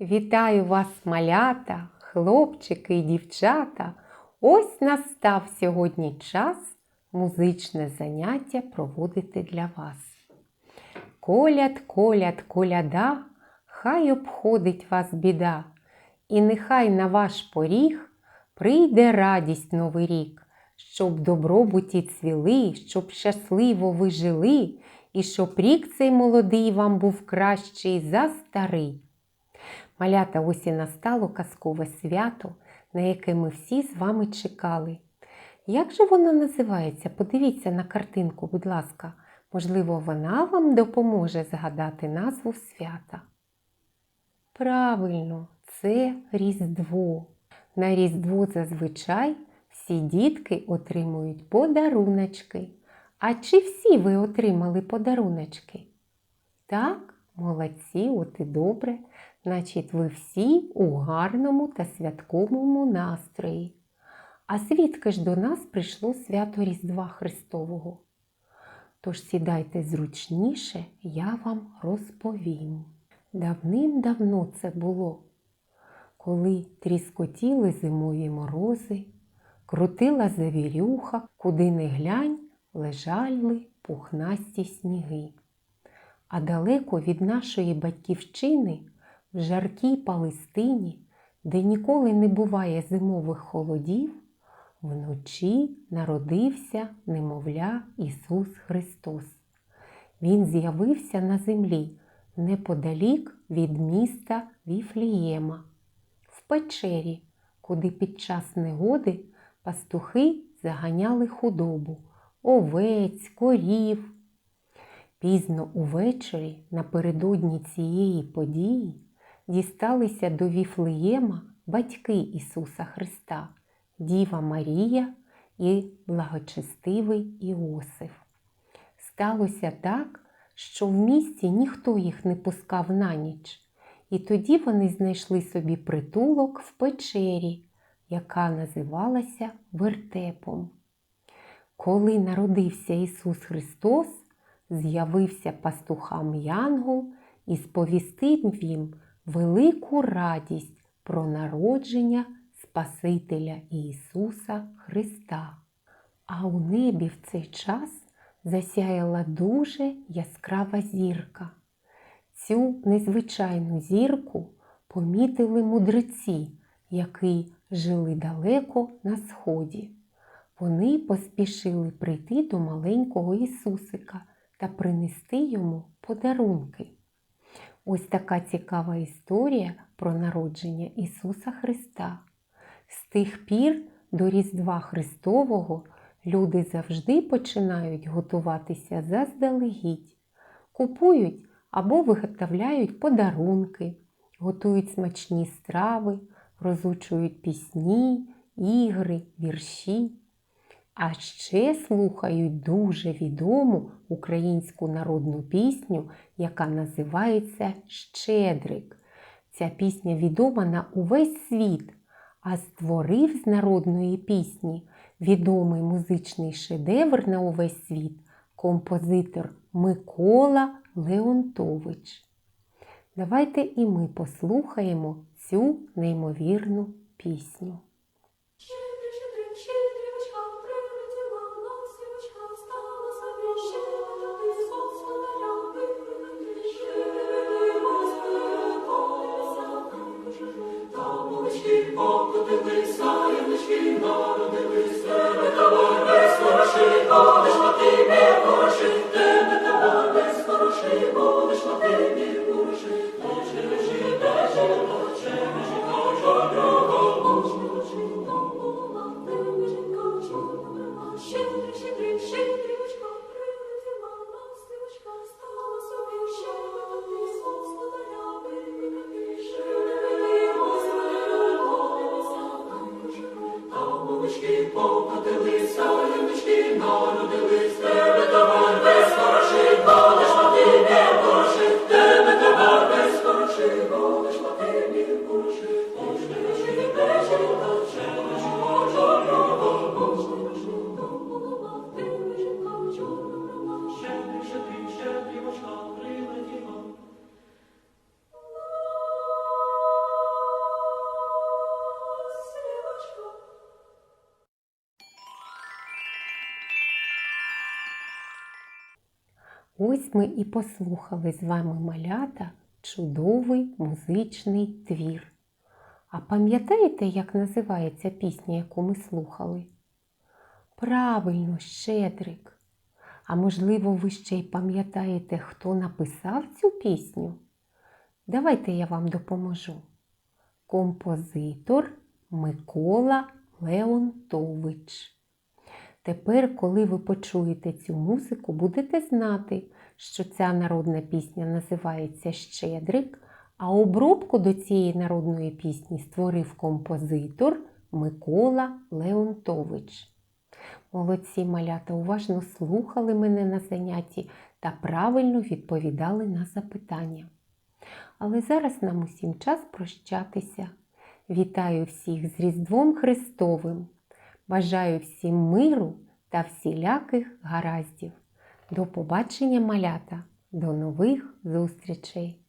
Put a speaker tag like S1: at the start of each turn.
S1: Вітаю вас, малята, хлопчики і дівчата. Ось настав сьогодні час музичне заняття проводити для вас. Коляд, коляд, коляда, хай обходить вас біда, і нехай на ваш поріг прийде радість новий рік, щоб добробуті цвіли, щоб щасливо ви жили, і щоб рік цей молодий вам був кращий за старий. Малята ось і настало казкове свято, на яке ми всі з вами чекали. Як же воно називається? Подивіться на картинку, будь ласка. Можливо, вона вам допоможе згадати назву свята. Правильно, це Різдво. На Різдво зазвичай всі дітки отримують подаруночки. А чи всі ви отримали подаруночки? Так, молодці, от і добре. Значить, ви всі у гарному та святковому настрої. А звідки ж до нас прийшло свято Різдва Христового? Тож сідайте зручніше, я вам розповім. Давним-давно це було, коли тріскотіли зимові морози, крутила завірюха, куди не глянь, лежали пухнасті сніги. А далеко від нашої батьківщини, в жаркій Палестині, де ніколи не буває зимових холодів, вночі народився немовля Ісус Христос. Він з'явився на землі неподалік від міста Віфлієма, в печері, куди під час негоди пастухи заганяли худобу, овець, корів. Пізно увечері, напередодні цієї події, дісталися до Віфлеєма батьки Ісуса Христа, Діва Марія і благочестивий Іосиф. Сталося так, що в місті ніхто їх не пускав на ніч, і тоді вони знайшли собі притулок в печері, яка називалася Вертепом. Коли народився Ісус Христос, з'явився пастухам Янгол і сповістив їм велику радість про народження Спасителя Ісуса Христа. А у небі в цей час засяяла дуже яскрава зірка. Цю незвичайну зірку помітили мудреці, які жили далеко на сході. Вони поспішили прийти до маленького Ісусика та принести йому подарунки. Ось така цікава історія про народження Ісуса Христа. З тих пір до Різдва Христового люди завжди починають готуватися заздалегідь, купують або виготовляють подарунки, готують смачні страви, розучують пісні, ігри, вірші. А ще слухають дуже відому українську народну пісню, яка називається Щедрик. Ця пісня відома на увесь світ, а створив з народної пісні відомий музичний шедевр на увесь світ композитор Микола Леонтович. Давайте і ми послухаємо цю неймовірну пісню.
S2: Овечки народились, народились,
S1: Ось ми і послухали з вами малята чудовий музичний твір. А пам'ятаєте, як називається пісня, яку ми слухали? Правильно, Щедрик. А можливо, ви ще й пам'ятаєте, хто написав цю пісню? Давайте я вам допоможу. Композитор Микола Леонтович. Тепер, коли ви почуєте цю музику, будете знати, що ця народна пісня називається Щедрик, а обробку до цієї народної пісні створив композитор Микола Леонтович. Молодці малята уважно слухали мене на занятті та правильно відповідали на запитання. Але зараз нам усім час прощатися. Вітаю всіх з Різдвом Христовим! Бажаю всім миру та всіляких гараздів. До побачення, малята! До нових зустрічей!